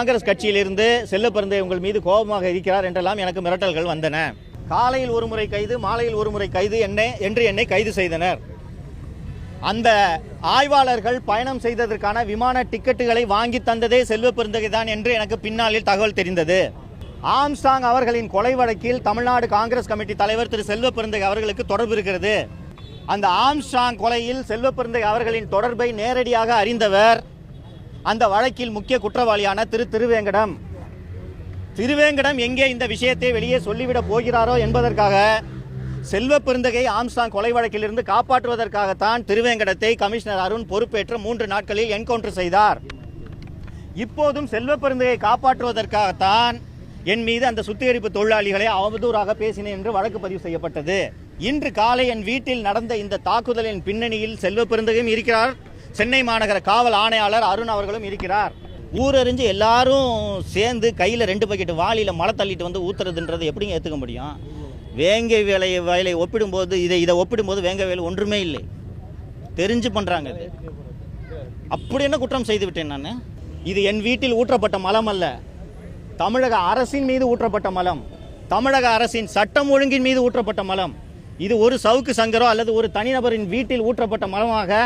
காங்கிரஸ் கட்சியிலிருந்து செல்லப்பிறந்தை உங்கள் மீது கோபமாக இருக்கிறார் என்றெல்லாம் எனக்கு மிரட்டல்கள் வந்தன. காலையில் ஒரு முறை கைது மாலையில் ஒரு முறை கைது என்னை என்று என்னை கைது செய்தனர். அந்த ஆய்வாளர்கள் பயணம் செய்ததற்கான விமான டிக்கெட்டுகளை வாங்கி தந்ததே செல்வ பெருந்தகை தான் என்று எனக்கு பின்னாளில் தகவல் தெரிந்தது. ஆம்ஸ்டாங் அவர்களின் கொலை வழக்கில் தமிழ்நாடு காங்கிரஸ் கமிட்டி தலைவர் திரு செல்வ பெருந்தகை அவர்களுக்கு தொடர்பு இருக்கிறது. அந்த ஆம்ஸ்டாங் கொலையில் செல்வ பெருந்தகை அவர்களின் தொடர்பை நேரடியாக அறிந்தவர் அந்த வழக்கில் முக்கிய குற்றவாளியான திரு திருவேங்கடம். திருவேங்கடம் எங்கே இந்த விஷயத்தை வெளியே சொல்லிவிடப் போகிறாரோ என்பதற்காக செல்வ பெருந்தகை ஆம்ஸ்டாங் கொலை வழக்கிலிருந்து காப்பாற்றுவதற்காகத்தான் திருவேங்கடத்தை கமிஷனர் அருண் பொறுப்பேற்று மூன்று நாட்களில் என்கவுண்டர் செய்தார். இப்போதும் செல்வ பெருந்தகை காப்பாற்றுவதற்காகத்தான் என் மீது அந்த சுத்திகரிப்பு தொழிலாளிகளை அவதூறாக பேசினேன் என்று வழக்கு பதிவு செய்யப்பட்டது. இன்று காலை என் வீட்டில் நடந்த இந்த தாக்குதலின் பின்னணியில் செல்வ பெருந்தகையும் இருக்கிறார். சென்னை மாநகர காவல் ஆணையாளர் அருண் அவர்களும் இருக்கிறார். ஊரறிஞ்சு எல்லாரும் சேர்ந்து கையில் ரெண்டு பக்கெட் வாளியில் மழை தள்ளிட்டு வந்து ஊத்துறதுன்றது எப்படிங்க ஏற்றுக்க முடியும்? வேங்கை வேலை வேலையை ஒப்பிடும்போது இதை இதை ஒப்பிடும்போது வேங்கை வேலை ஒன்றுமே இல்லை. தெரிஞ்சு பண்ணுறாங்க இது. அப்படி என்ன குற்றம் செய்து விட்டேன் நான்? இது என் வீட்டில் ஊற்றப்பட்ட மலம் அல்ல. தமிழக அரசின் மீது ஊற்றப்பட்ட மலம். தமிழக அரசின் சட்டம் ஒழுங்கின் மீது ஊற்றப்பட்ட மலம். இது ஒரு சவுக்கு சங்கரோ அல்லது ஒரு தனிநபரின் வீட்டில் ஊற்றப்பட்ட மலமாக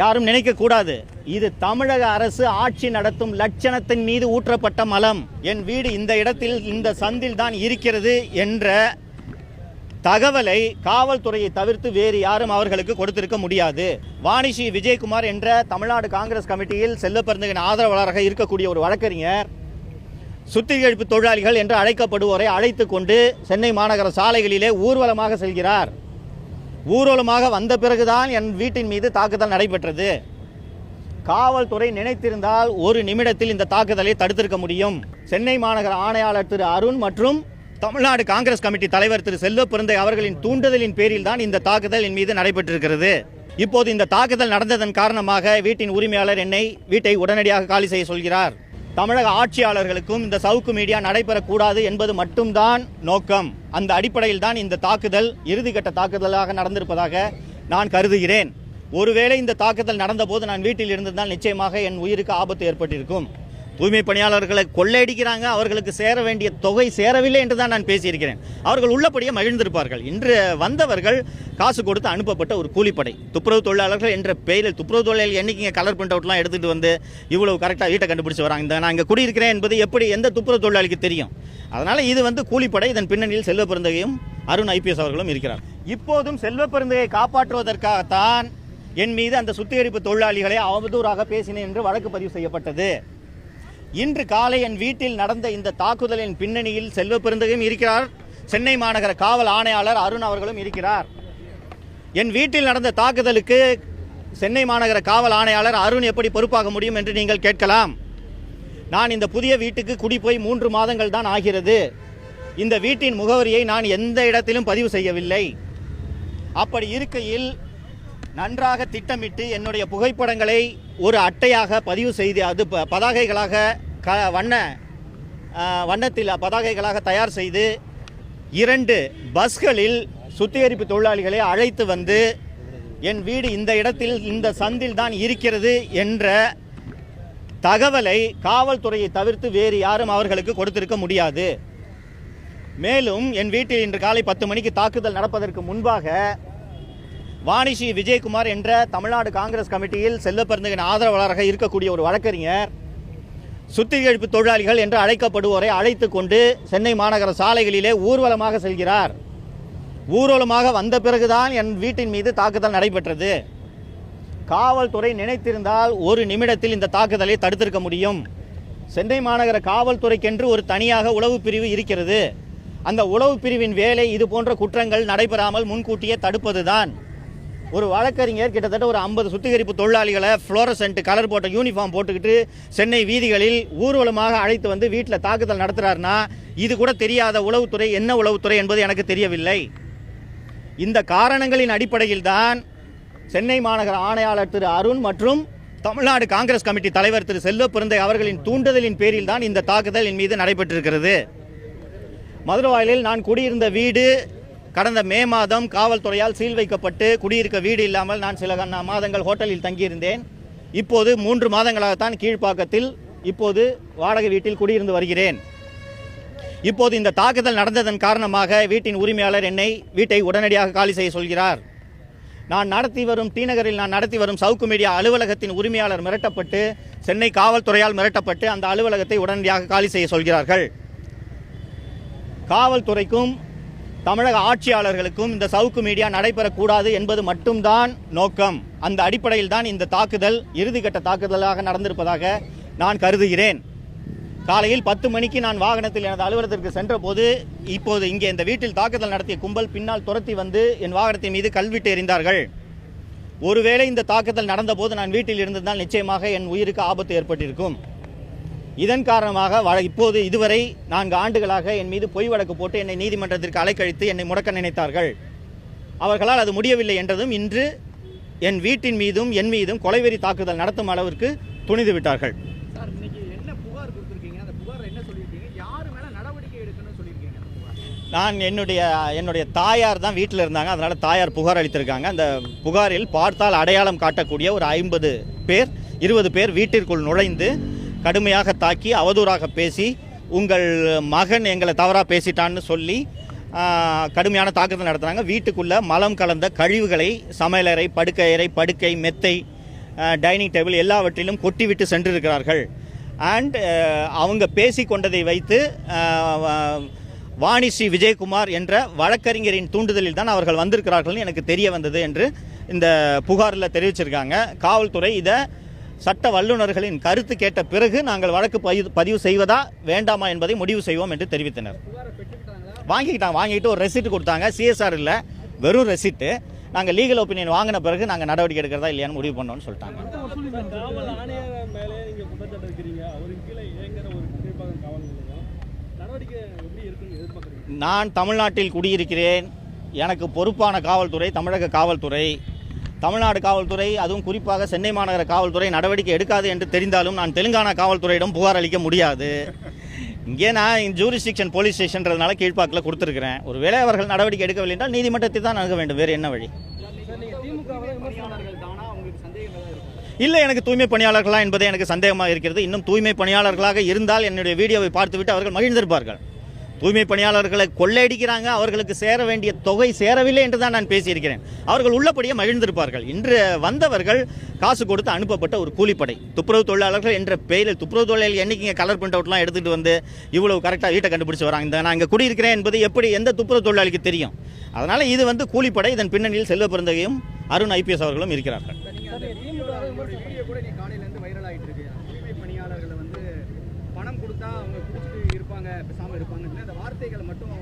யாரும் நினைக்கக்கூடாது இது தமிழக அரசு ஆட்சி நடத்தும் லட்சணத்தின் மீது ஊற்றப்பட்ட மலம். என் வீடு இந்த இடத்தில் இந்த சந்தில் தான் இருக்கிறது என்ற தகவலை காவல்துறையை தவிர்த்து வேறு யாரும் அவர்களுக்கு கொடுத்திருக்க முடியாது. வாணிஷி விஜயகுமார் என்ற தமிழ்நாடு காங்கிரஸ் கமிட்டியில் செல்லப்பெருந்தகன் ஆதரவாளராக இருக்கக்கூடிய ஒரு வழக்கறிஞர் சுத்திகரிப்பு தொழிலாளிகள் என்று அழைக்கப்படுவோரை அழைத்து கொண்டு சென்னை மாநகர சாலைகளிலே ஊர்வலமாக செல்கிறார். ஊர்வலமாக வந்த பிறகுதான் என் வீட்டின் மீது தாக்குதல் நடைபெற்றது. காவல்துறை நினைத்திருந்தால் ஒரு நிமிடத்தில் இந்த தாக்குதலை தடுத்திருக்க முடியும். சென்னை மாநகர ஆணையாளர் திரு அருண் மற்றும் தமிழ்நாடு காங்கிரஸ் கமிட்டி தலைவர் திரு செல்வ பிறந்தை அவர்களின் தூண்டுதலின் பேரில் தான் இந்த தாக்குதல் என் மீது நடைபெற்றிருக்கிறது. இப்போது இந்த தாக்குதல் நடந்ததன் காரணமாக வீட்டின் உரிமையாளர் என்னை வீட்டை உடனடியாக காலி செய்ய சொல்கிறார். தமிழக ஆட்சியாளர்களுக்கும் இந்த சவுக்கு மீடியா நடைபெறக்கூடாது என்பது மட்டும்தான் நோக்கம். அந்த அடிப்படையில் தான் இந்த தாக்குதல் இறுதிக்கட்ட தாக்குதலாக நடந்திருப்பதாக நான் கருதுகிறேன். ஒருவேளை இந்த தாக்குதல் நடந்தபோது நான் வீட்டில் இருந்திருந்தால் நிச்சயமாக என் உயிருக்கு ஆபத்து ஏற்பட்டிருக்கும். தூய்மை பணியாளர்களை கொள்ளையடிக்கிறாங்க. அவர்களுக்கு சேர வேண்டிய தொகை சேரவில்லை என்று தான் நான் பேசியிருக்கிறேன். அவர்கள் உள்ளபடியே மகிழ்ந்திருப்பார்கள். இன்று வந்தவர்கள் காசு கொடுத்து அனுப்பப்பட்ட ஒரு கூலிப்படை. துப்புரவு தொழிலாளர்கள் என்ற பெயரில் துப்புரவு தொழிலாளர்கள் என்றைக்கு கலர் பிரிண்ட் அவுட்லாம் எடுத்துகிட்டு வந்து இவ்வளவு கரெக்டாக வீட்டை கண்டுபிடிச்சு வராங்க. இந்த நான் இங்கே குடியிருக்கிறேன் என்பது எப்படி எந்த துப்புரவு தொழிலாளிக்கு தெரியும்? அதனால் இது வந்து கூலிப்படை. இதன் பின்னணியில் செல்வ பெருந்தகையும் அருண் ஐபிஎஸ் அவர்களும் இருக்கிறார். இப்போதும் செல்வ பெருந்தகையை காப்பாற்றுவதற்காகத்தான் என் மீது அந்த சுத்திகரிப்பு தொழிலாளிகளை அவதூறாக பேசினேன் என்று வழக்கு பதிவு செய்யப்பட்டது. இன்று காலை என் வீட்டில் நடந்த இந்த தாக்குதலின் பின்னணியில் செல்வ பெருந்தகையும் இருக்கிறார். சென்னை மாநகர காவல் ஆணையாளர் அருண் அவர்களும் இருக்கிறார். என் வீட்டில் நடந்த தாக்குதலுக்கு சென்னை மாநகர காவல் ஆணையாளர் அருண் எப்படி பொறுப்பாக முடியும் என்று நீங்கள் கேட்கலாம். நான் இந்த புதிய வீட்டுக்கு குடி போய் மூன்று மாதங்கள் தான் ஆகிறது. இந்த வீட்டின் முகவரியை நான் எந்த இடத்திலும் பதிவு செய்யவில்லை. அப்படி இருக்கையில் நன்றாக திட்டமிட்டு என்னுடைய புகைப்படங்களை ஒரு அட்டையாக பதிவு செய்து அது ப- பதாகைகளாக க வண்ண வண்ணத்தில் பதாகைகளாக தயார் செய்து இரண்டு பஸ்களில் சுத்திகரிப்பு தொழிலாளிகளை அழைத்து வந்து என் வீடு இந்த இடத்தில் இந்த சந்தில் தான் இருக்கிறது என்ற தகவலை காவல்துறையை தவிர்த்து வேறு யாரும் அவர்களுக்கு கொடுத்திருக்க முடியாது. மேலும் என் வீட்டில் இன்று காலை பத்து மணிக்கு தாக்குதல் நடப்பதற்கு முன்பாக வாணிஷி விஜயகுமார் என்ற தமிழ்நாடு காங்கிரஸ் கமிட்டியில் செல்லப்பெருந்தகன் ஆதரவாளராக இருக்கக்கூடிய ஒரு வழக்கறிஞர் சுத்திகரிப்பு தொழிலாளிகள் என்று அழைக்கப்படுவோரை அழைத்து கொண்டு சென்னை மாநகர சாலைகளிலே ஊர்வலமாக செல்கிறார். ஊர்வலமாக வந்த பிறகுதான் என் வீட்டின் மீது தாக்குதல் நடைபெற்றது. காவல்துறை நினைத்திருந்தால் ஒரு நிமிடத்தில் இந்த தாக்குதலை தடுத்திருக்க முடியும். சென்னை மாநகர காவல்துறைக்கென்று ஒரு தனியாக உளவு பிரிவு இருக்கிறது. அந்த உளவு பிரிவின் வேலை இது போன்ற குற்றங்கள் நடைபெறாமல் முன்கூட்டியே தடுப்பதுதான். ஒரு வழக்கறிஞர் கிட்டத்தட்ட ஒரு ஐம்பது சுத்திகரிப்பு தொழிலாளிகளை ஃப்ளோரசன்ட் கலர் போட்ட யூனிஃபார்ம் போட்டுக்கிட்டு சென்னை வீதிகளில் ஊர்வலமாக அழைத்து வந்து வீட்டில் தாக்குதல் நடத்துகிறாருன்னா இது கூட தெரியாத உளவுத்துறை என்ன உளவுத்துறை என்பது எனக்கு தெரியவில்லை. இந்த காரணங்களின் அடிப்படையில் தான் சென்னை மாநகர ஆணையாளர் திரு அருண் மற்றும் தமிழ்நாடு காங்கிரஸ் கமிட்டி தலைவர் திரு செல்வ பிறந்தை அவர்களின் தூண்டுதலின் பேரில் தான் இந்த தாக்குதல் என் மீது நடைபெற்றிருக்கிறது. மதுரவாயிலில் நான் குடியிருந்த வீடு கடந்த மே மாதம் காவல்துறையால் சீல் வைக்கப்பட்டு குடியிருக்க வீடு இல்லாமல் நான் சில மாதங்கள் ஹோட்டலில் தங்கியிருந்தேன். இப்போது மூன்று மாதங்களாகத்தான் கீழ்ப்பாக்கத்தில் இப்போது வாடகை வீட்டில் குடியிருந்து வருகிறேன். இப்போது இந்த தாக்குதல் நடந்ததன் காரணமாக வீட்டின் உரிமையாளர் என்னை வீட்டை உடனடியாக காலி செய்ய சொல்கிறார். நான் நடத்தி வரும் தீநகரில் நான் நடத்தி வரும் சவுக்கு மீடியா அலுவலகத்தின் உரிமையாளர் மிரட்டப்பட்டு சென்னை காவல்துறையால் மிரட்டப்பட்டு அந்த அலுவலகத்தை உடனடியாக காலி செய்ய சொல்கிறார்கள். காவல்துறைக்கும் தமிழக ஆட்சியாளர்களுக்கும் இந்த சவுக்கு மீடியா நடைபெறக்கூடாது என்பது மட்டும்தான் நோக்கம். அந்த அடிப்படையில் தான் இந்த தாக்குதல் இறுதிக்கட்ட தாக்குதலாக நடந்திருப்பதாக நான் கருதுகிறேன். காலையில் பத்து மணிக்கு நான் வாகனத்தில் எனது அலுவலகத்திற்கு சென்றபோது இப்போது இங்கே இந்த வீட்டில் தாக்குதல் நடத்திய கும்பல் பின்னால் துரத்தி வந்து என் வாகனத்தின் மீது கல்விட்டு எறிந்தார்கள். ஒருவேளை இந்த தாக்குதல் நடந்தபோது நான் வீட்டில் இருந்திருந்தால் நிச்சயமாக என் உயிருக்கு ஆபத்து ஏற்பட்டிருக்கும். இதன் காரணமாக இப்போது இதுவரை நான்கு ஆண்டுகளாக என் மீது பொய் வழக்கு போட்டு என்னை நீதிமன்றத்திற்கு அலைக்கழித்து என்னை முடக்க நினைத்தார்கள். அவர்களால் அது முடியவில்லை என்றதும் இன்று என் வீட்டின் மீதும் என் மீதும் கொலைவெறி தாக்குதல் நடத்தும் அளவிற்கு துணிந்து விட்டார்கள். நான் என்னுடைய என்னுடைய தாயார் தான் வீட்டில் இருந்தாங்க. அதனால் தாயார் புகார் அளித்திருக்காங்க. அந்த புகாரில் பார்த்தால் அடையாளம் காட்டக்கூடிய ஒரு ஐம்பது பேர் இருபது பேர் வீட்டிற்குள் நுழைந்து கடுமையாக தாக்கி அவதூறாக பேசி உங்கள் மகன் எங்களை தவறாக பேசிட்டான்னு சொல்லி கடுமையான தாக்குதல் நடத்துனாங்க வீட்டுக்குள்ளே மலம் கலந்த கழிவுகளை சமையலறை படுக்கையறை படுக்கை மெத்தை டைனிங் டேபிள் எல்லாவற்றிலும் கொட்டிவிட்டு சென்றிருக்கிறார்கள். அண்ட் அவங்க பேசி கொண்டதை வைத்து வாணி ஸ்ரீ விஜயகுமார் என்ற வழக்கறிஞரின் தூண்டுதலில் தான் அவர்கள் வந்திருக்கிறார்கள்னு எனக்கு தெரிய வந்தது என்று இந்த புகாரில் தெரிவிச்சிருக்காங்க. காவல்துறை இதை சட்ட வல்லுநர்களின் கருத்து கேட்ட பிறகு நாங்கள் வழக்கு பதிவு பதிவு செய்வதா வேண்டாமா என்பதை முடிவு செய்வோம் என்று தெரிவித்தனர். வாங்கிக்கிட்டாங்க வாங்கிட்டு ஒரு ரெசிப்ட் கொடுத்தாங்க. சிஎஸ்ஆர் இல்லை வெறும் ரெசிப்ட்டு நாங்கள் லீகல் ஒப்பீனியன் வாங்கின பிறகு நாங்கள் நடவடிக்கை எடுக்கிறதா இல்லையான்னு முடிவு பண்ணோம்னு சொல்லிட்டாங்க. நான் தமிழ்நாட்டில் குடியிருக்கிறேன். எனக்கு பொறுப்பான காவல்துறை தமிழக காவல்துறை. தமிழ்நாடு காவல்துறை அதுவும் குறிப்பாக சென்னை மாநகர காவல்துறை நடவடிக்கை எடுக்காது என்று தெரிந்தாலும் நான் தெலுங்கானா காவல்துறையிடம் புகார் அளிக்க முடியாது. இங்கே நான் ஜூரிஸ்டிக்ஷன் போலீஸ் ஸ்டேஷன்றதுனால கீழ்ப்பாக்கில் கொடுத்துருக்கிறேன். ஒருவேளை அவர்கள் நடவடிக்கை எடுக்கவில்லை என்றால் நீதிமன்றத்தை தான் அணுக வேண்டும். வேறு என்ன வழி? பணியாளர்கள் இல்லை எனக்கு தூய்மை பணியாளர்களா என்பதே எனக்கு சந்தேகமாக இருக்கிறது. இன்னும் தூய்மை பணியாளர்களாக இருந்தால் என்னுடைய வீடியோவை பார்த்துவிட்டு அவர்கள் மகிழ்ந்திருப்பார்கள். தூய்மை பணியாளர்களை கொள்ளையடிக்கிறாங்க அவர்களுக்கு சேர வேண்டிய தொகை சேரவில்லை என்று தான் நான் பேசியிருக்கிறேன் அவர்கள் உள்ளபடியே மகிழ்ந்திருப்பார்கள் இன்று வந்தவர்கள் காசு கொடுத்து அனுப்பப்பட்ட ஒரு கூலிப்படை துப்புரவு தொழிலாளர்கள் என்ற பெயரில் துப்புரவு தொழிலாளர் என்னைக்கு இங்கே கலர் பிரிண்ட் அவுட்லாம் எடுத்துகிட்டு வந்து இவ்வளவு கரெக்டாக வீட்டை கண்டுபிடிச்சி வராங்க இந்த நான் இங்கே குடியிருக்கிறேன் என்பது எப்படி எந்த துப்புரவு தொழிலாளிக்கு தெரியும் அதனால் இது வந்து கூலிப்படை இதன் பின்னணியில் செல்வ பிறந்தகையும் அருண் ஐபிஎஸ் அவர்களும் இருக்கிறார்கள் சார், நீங்க அந்த திமுக வீடியோ கூட நீ காலையில இருந்து வைரல் ஆயிட்டு இருக்கு தூய்மை பணியாளர்களை வந்து பணம் கொடுத்தா அவங்க குடிச்சிட்டு இருப்பாங்க பேசாமல் இருப்பாங்கன்னு அந்த வார்த்தைகளை மட்டும்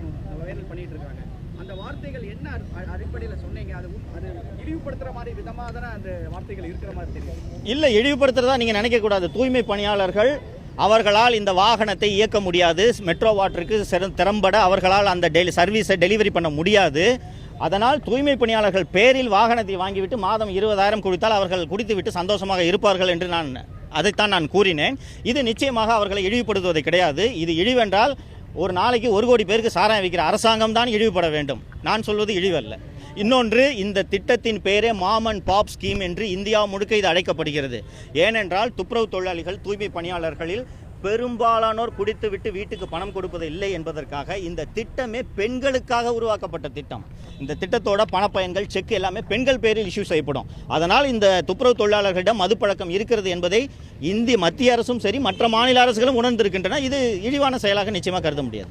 வைரல் பண்ணிட்டு இருக்காங்க. அந்த வார்த்தைகள் என்ன அடிப்படையில் சொன்னீங்க? அது அது இழிவுபடுத்துற மாதிரி விதமாக தானே அந்த வார்த்தைகள் இருக்கிற மாதிரி தெரியும் இல்லை இழிவுபடுத்துறதா நீங்கள் நினைக்கக்கூடாது தூய்மை பணியாளர்கள் அவர்களால் இந்த வாகனத்தை இயக்க முடியாது. மெட்ரோ வாட்டருக்கு சிற- திறம்பட அவர்களால் அந்த டெலி சர்வீஸை டெலிவரி பண்ண முடியாது. அதனால் தூய்மை பணியாளர்கள் பேரில் வாகனத்தை வாங்கிவிட்டு மாதம் இருபதாயிரம் கொடுத்தால் அவர்கள் குடித்துவிட்டு சந்தோஷமாக இருப்பார்கள் என்று நான் அதைத்தான் நான் கூறினேன். இது நிச்சயமாக அவர்களை இழிவுபடுத்துவது கிடையாது. இது இழிவென்றால் ஒரு நாளைக்கு ஒரு கோடி பேருக்கு சாராயம் வைக்கிற அரசாங்கம் தான் இழிவுபட வேண்டும். நான் சொல்வது இழிவல்ல. இன்னொன்று இந்த திட்டத்தின் பெயரே மாமன் பாப் ஸ்கீம் என்று இந்தியா முழுக்க இது அழைக்கப்படுகிறது. ஏனென்றால் துப்புரவு தொழிலாளிகள் தூய்மை பணியாளர்களில் பெரும்பாலானோர் குடித்துவிட்டு வீட்டுக்கு பணம் கொடுப்பது இல்லை என்பதற்காக இந்த திட்டமே பெண்களுக்காக உருவாக்கப்பட்ட திட்டம். இந்த திட்டத்தோட பணப்பயன்கள் செக் எல்லாமே பெண்கள் பேரில் இஷ்யூ செய்யப்படும். அதனால் இந்த துப்புரவு தொழிலாளர்களிடம் மதுப்பழக்கம் இருக்கிறது என்பதை இந்திய மத்திய அரசும் சரி மற்ற மாநில அரசுகளும் உணர்ந்திருக்கின்றன. இது இழிவான செயலாக நிச்சயமாக கருத முடியாது.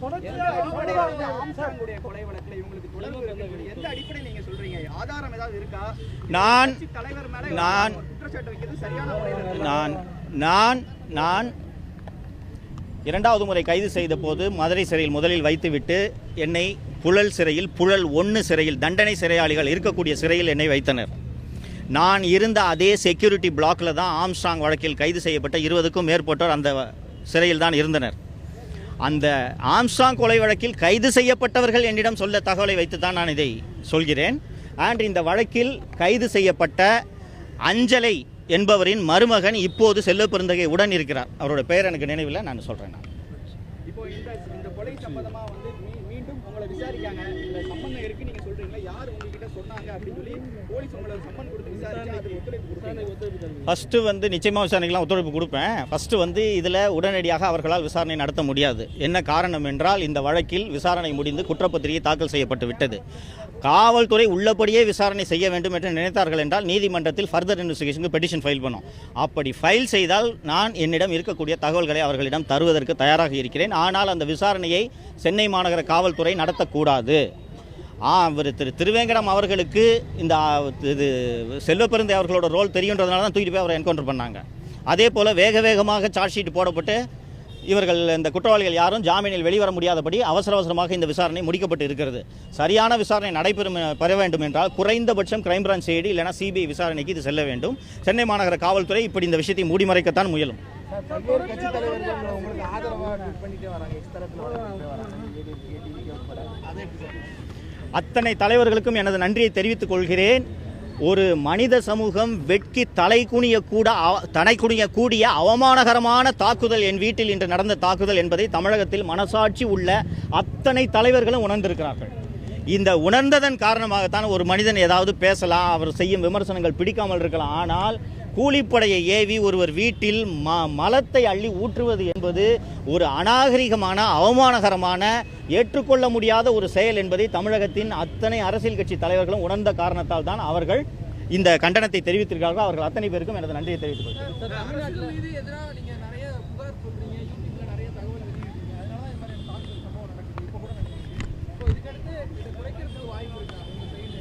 நான் நான் நான் நான் நான் இரண்டாவது முறை கைது செய்த போது மதுரை சிறையில் முதலில் வைத்துவிட்டு என்னை புழல் சிறையில் புழல் ஒன்று சிறையில் தண்டனை சிறையாளிகள் இருக்கக்கூடிய சிறையில் என்னை வைத்தனர். நான் இருந்த அதே செக்யூரிட்டி பிளாக்கில் தான் ஆம்ஸ்டாங் வழக்கில் கைது செய்யப்பட்ட இருபதுக்கும் மேற்பட்டோர் அந்த சிறையில் தான் இருந்தனர். அந்த ஆம்ஸ்டாங் கொலை வழக்கில் கைது செய்யப்பட்டவர்கள் என்னிடம் சொல்ல தகவலை வைத்து தான் நான் இதை சொல்கிறேன். அண்ட் இந்த வழக்கில் கைது செய்யப்பட்ட அஞ்சலை என்பவரின் மருமகன் இப்போது செல்ல பெருந்தகை உடன் இருக்கிறார் அவரோட பெயர் எனக்கு நினைவில் நான் சொல்கிறேன் நான். கொலை சம்பந்தமா வந்து மீண்டும் உங்களை விசாரிக்காங்க. இந்த சம்பந்தம் இருக்கு நீங்க சொல்றீங்களா? யார் உங்ககிட்ட சொன்னாங்க அப்படின்னு சொல்லி போலீஸ் உங்களை சம்மன் கொடுத்து விசாரிச்சு அதுக்கு ஒத்துழைப்பு கொடுத்தாங்க ஃபஸ்ட்டு வந்து நிச்சயமாக விசாரணைக்கெலாம் ஒத்துழைப்பு கொடுப்பேன். ஃபஸ்ட்டு வந்து இதில் உடனடியாக அவர்களால் விசாரணை நடத்த முடியாது. என்ன காரணம் என்றால் இந்த வழக்கில் விசாரணை முடிந்து குற்றப்பத்திரிகை தாக்கல் செய்யப்பட்டு விட்டது. காவல்துறை உள்ளபடியே விசாரணை செய்ய வேண்டும் என்று நினைத்தார்கள் என்றால் நீதிமன்றத்தில் ஃபர்தர் இன்வெஸ்டிகேஷனுக்கு பெட்டிஷன் ஃபைல் பண்ணும். அப்படி ஃபைல் செய்தால் நான் என்னிடம் இருக்கக்கூடிய தகவல்களை அவர்களிடம் தருவதற்கு தயாராக இருக்கிறேன். ஆனால் அந்த விசாரணையை சென்னை மாநகர காவல்துறை நடத்தக்கூடாது. ஆ அவர் திரு திருவேங்கடம் அவர்களுக்கு இந்த இது செல்வப்பெருந்தை அவர்களோட ரோல் தெரியுன்றதுனால தான் தூக்கிட்டு போய் அவரை என்கவுண்டர் பண்ணாங்க. அதே போல் வேக வேகமாக சார்ஜ் ஷீட் போடப்பட்டு இவர்கள் இந்த குற்றவாளிகள் யாரும் ஜாமீனில் வெளிவர முடியாதபடி அவசர அவசரமாக இந்த விசாரணை முடிக்கப்பட்டு இருக்கிறது. சரியான விசாரணை நடைபெறும் பெற வேண்டும் என்றால் குறைந்தபட்சம் கிரைம் பிரான்ச் ஐடி இல்லைனா சிபிஐ விசாரணைக்கு இது செல்ல வேண்டும். சென்னை மாநகர காவல்துறை இப்படி இந்த விஷயத்தை மூடிமறைக்கத்தான் முயலும். அத்தனை தலைவர்களுக்கும் எனது நன்றியை தெரிவித்துக் கொள்கிறேன். ஒரு மனித சமூகம் வெட்கி தலை குனிய கூட அவ- தலை குனிய கூடிய அவமானகரமான தாக்குதல் என் வீட்டில் இன்று நடந்த தாக்குதல் என்பதை தமிழகத்தில் மனசாட்சி உள்ள அத்தனை தலைவர்களும் உணர்ந்திருக்கிறார்கள். இந்த உணர்ந்ததன் காரணமாகத்தான் ஒரு மனிதன் ஏதாவது பேசலாம் அவர் செய்யும் விமர்சனங்கள் பிடிக்காமல் இருக்கலாம். ஆனால் கூலிப்படையை ஏவி ஒருவர் வீட்டில் ம மலத்தை அள்ளி ஊற்றுவது என்பது ஒரு அநாகரிகமான அவமானகரமான ஏற்றுக்கொள்ள முடியாத ஒரு செயல் என்பதை தமிழகத்தின் அத்தனை அரசியல் கட்சி தலைவர்களும் உணர்ந்த காரணத்தால் தான் அவர்கள் இந்த கண்டனத்தை தெரிவித்திருக்கிறார்கள் அவர்கள் அத்தனை பேருக்கும் எனது நன்றியை தெரிவித்துக் கொள்கிறேன். தமிழ்நாட்டில் மீது எதிராக நீங்க நிறைய புகார் சொல்றீங்க யூடியூப்ல நிறைய தகவல் வெளியிடுறீங்க. அதனால இந்த மாதிரி தாக்குதல் சம்பவம் நடக்குது. இப்போ கூட நடக்குது. இப்போ இதுக்கடுத்து இதை குறைக்கிறதுக்கு வாய்ப்பு இருக்கா? உங்க சைடுல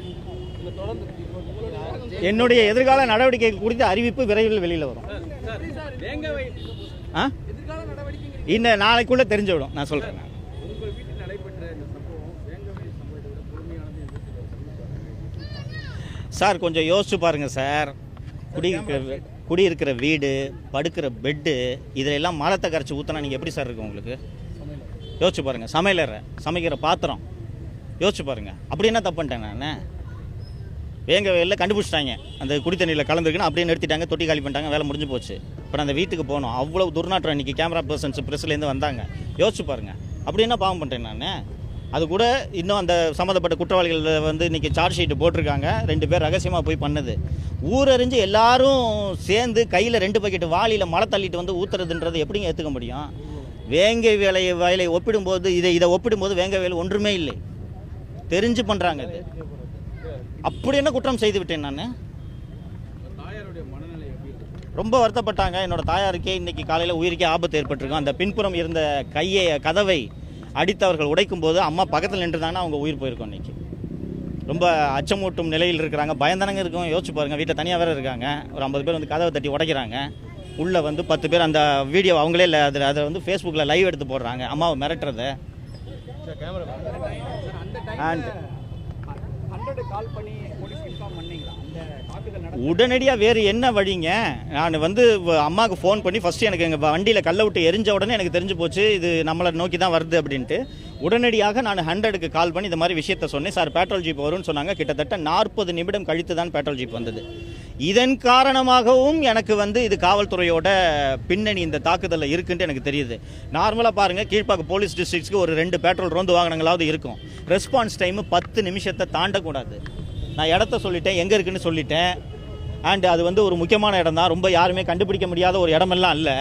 இல்லை தொடர்ந்து என்னுடைய எதிர்கால நடவடிக்கை குறித்த அறிவிப்பு விரைவில் வெளியில் வரும். ஆ? எதிர்கால நடவடிக்கைங்க இந்த நாளைக்குள்ளே தெரிஞ்சுவிடும். நான் சொல்கிறேன் சார் கொஞ்சம் யோசிச்சு பாருங்க சார். குடியிருக்கிற குடியிருக்கிற வீடு படுக்கிற பெட்டு இதிலெல்லாம் மலத்தை கரைச்சி ஊற்றினா நீங்கள் எப்படி சார் இருக்கும் உங்களுக்கு? யோசிச்சு பாருங்கள் சமையலறை சமைக்கிற பாத்திரம். யோசிச்சு பாருங்கள் அப்படி என்ன தப்பு பண்ணிட்டேன் நான்? வேங்க வேலையில் கண்டுபிடிச்சிட்டாங்க. அந்த குடி தண்ணியில் கலந்துருக்குன்னு அப்படியே நிறுத்திட்டாங்க தொட்டி காலி பண்ணிட்டாங்க வேலை முடிஞ்சு போச்சு. இப்போ அந்த வீட்டுக்கு போனோம். அவ்வளோ துர்நாற்றம் இன்னைக்கு கேமரா பர்சன்ஸ் ப்ரெஸ்லேருந்து வந்தாங்க. யோசிச்சு பாருங்க. அப்படி என்ன பாவம் பண்ணுறேன் நான்? அது கூட இன்னும் அந்த சம்மந்தப்பட்ட குற்றவாளிகள் வந்து இன்றைக்கி சார்ஜ் ஷீட் போட்டிருக்காங்க. ரெண்டு பேர் ரகசியமாக போய் பண்ணது. ஊரறிஞ்சு எல்லாரும் சேர்ந்து கையில் ரெண்டு பக்கெட் வாளியில் மழை தள்ளிட்டு வந்து ஊத்துறதுன்றது எப்படிங்க ஏற்றுக்க முடியும்? வேங்கை வேலையை வேலையை ஒப்பிடும்போது இதை இதை ஒப்பிடும்போது வேங்கை வேலை ஒன்றுமே இல்லை. தெரிஞ்சு பண்ணுறாங்க இது. அப்படி என்ன குற்றம் செய்து விட்டேன் நான்? ரொம்ப வருத்தப்பட்டாங்க. என்னோட தாயாருக்கே இன்னைக்கு காலையில் உயிருக்கே ஆபத்து ஏற்பட்டிருக்கும். அந்த பின்புறம் இருந்த கையை கதவை அடித்தவர்கள் உடைக்கும் போது அம்மா பக்கத்தில் நின்றுதாங்கன்னா அவங்க உயிர் போயிருக்கும் இன்னைக்கு. ரொம்ப அச்சமூட்டும் நிலையில் இருக்கிறாங்க. பயந்தனங்க இருக்கும் யோசிச்சு பாருங்க. வீட்டில் தனியாக வேற இருக்காங்க. ஒரு ஐம்பது பேர் வந்து கதவை தட்டி உடைக்கிறாங்க. உள்ளே வந்து பத்து பேர் அந்த வீடியோ அவங்களே இல்லை அதில் அதை வந்து ஃபேஸ்புக்கில் லைவ் எடுத்து போடுறாங்க. அம்மாவை மிரட்டுறத. சார் உடனடியாக வேறு என்ன வழிங்க? நான் வந்து அம்மாவுக்கு ஃபோன் பண்ணி ஃபஸ்ட்டு எனக்கு எங்கள் வண்டியில் கல்லை விட்டு எரிஞ்ச உடனே எனக்கு தெரிஞ்சு போச்சு இது நம்மளை நோக்கி தான் வருது அப்படின்ட்டு. உடனடியாக நான் ஹண்ட்ரடுக்கு கால் பண்ணி இந்த மாதிரி விஷயத்த சொன்னேன். சார் பெட்ரோல் ஜீப் வரும்னு சொன்னாங்க. கிட்டத்தட்ட நாற்பது நிமிடம் கழித்து தான் பெட்ரோல் ஜீப் வந்தது. இதன் காரணமாகவும் எனக்கு வந்து இது காவல்துறையோட பின்னணி இந்த தாக்குதலில் இருக்குன்ட்டு எனக்கு தெரியுது. நார்மலாக பாருங்கள் கீழ்ப்பாக்கு போலீஸ் டிஸ்ட்ரிக்ஸ்க்கு ஒரு ரெண்டு பெட்ரோல் ரோந்து வாகனங்களாவது இருக்கும். ரெஸ்பான்ஸ் டைம் பத்து நிமிஷத்தை தாண்டக்கூடாது. நான் இடத்த சொல்லிட்டேன் எங்கே இருக்குன்னு சொல்லிட்டேன். அண்ட் அது வந்து ஒரு முக்கியமான இடம் தான். ரொம்ப யாருமே கண்டுபிடிக்க முடியாத ஒரு இடமெல்லாம் இல்லை.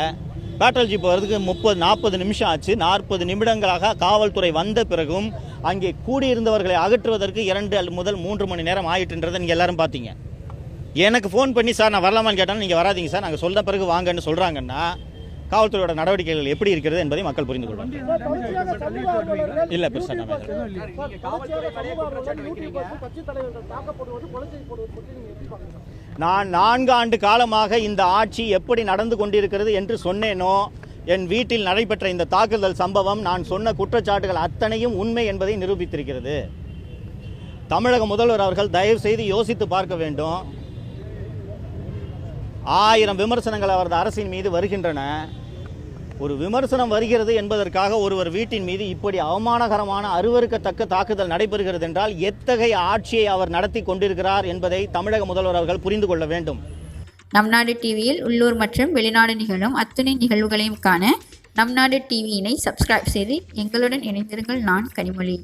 பேட்ரோல் ஜீப் வர்றதுக்கு முப்பது நாற்பது நிமிஷம் ஆச்சு. நாற்பது நிமிடங்களாக காவல்துறை வந்த பிறகும் அங்கே கூடியிருந்தவர்களை அகற்றுவதற்கு இரண்டு முதல் மூன்று மணி நேரம் ஆயிட்டுன்றதை நீங்கள் எல்லாரும் பார்த்தீங்க. எனக்கு ஃபோன் பண்ணி சார் நான் வரலாமான்னு கேட்டாலும் நீங்கள் வராதீங்க சார். நாங்கள் சொன்ன பிறகு வாங்கன்னு சொல்கிறாங்கன்னா காவல்துறையோட நடவடிக்கைகள் எப்படி இருக்கிறது என்பதை மக்கள் புரிந்து கொள்வாங்க. இல்லை பெருசாக நான் நான்கு ஆண்டு காலமாக இந்த ஆட்சி எப்படி நடந்து கொண்டிருக்கிறது என்று சொன்னேனோ என் வீட்டில் நடைபெற்ற இந்த தாக்குதல் சம்பவம் நான் சொன்ன குற்றச்சாட்டுகள் அத்தனையும் உண்மை என்பதை நிரூபித்திருக்கிறது. தமிழக முதல்வர் அவர்கள் தயவு செய்து யோசித்து பார்க்க வேண்டும். ஆயிரம் விமர்சனங்கள் அவரது அரசின் மீது வருகின்றன. ஒரு விமர்சனம் வருகிறது என்பதற்காக ஒருவர் வீட்டின் மீது இப்படி அவமானகரமான அருவருக்கத்தக்க தாக்குதல் நடைபெறுகிறது என்றால் எத்தகைய ஆட்சியை அவர் நடத்தி கொண்டிருக்கிறார் என்பதை தமிழக முதல்வர் அவர்கள் புரிந்து கொள்ள வேண்டும். நம் நாடு டிவியில் உள்ளூர் மற்றும் வெளிநாடு நிகழும் அத்துணை நிகழ்வுகளையும் காண நம் நாடு டிவியினை சப்ஸ்கிரைப் செய்து எங்களுடன் இணைந்திருங்கள் நான் கனிமொழி.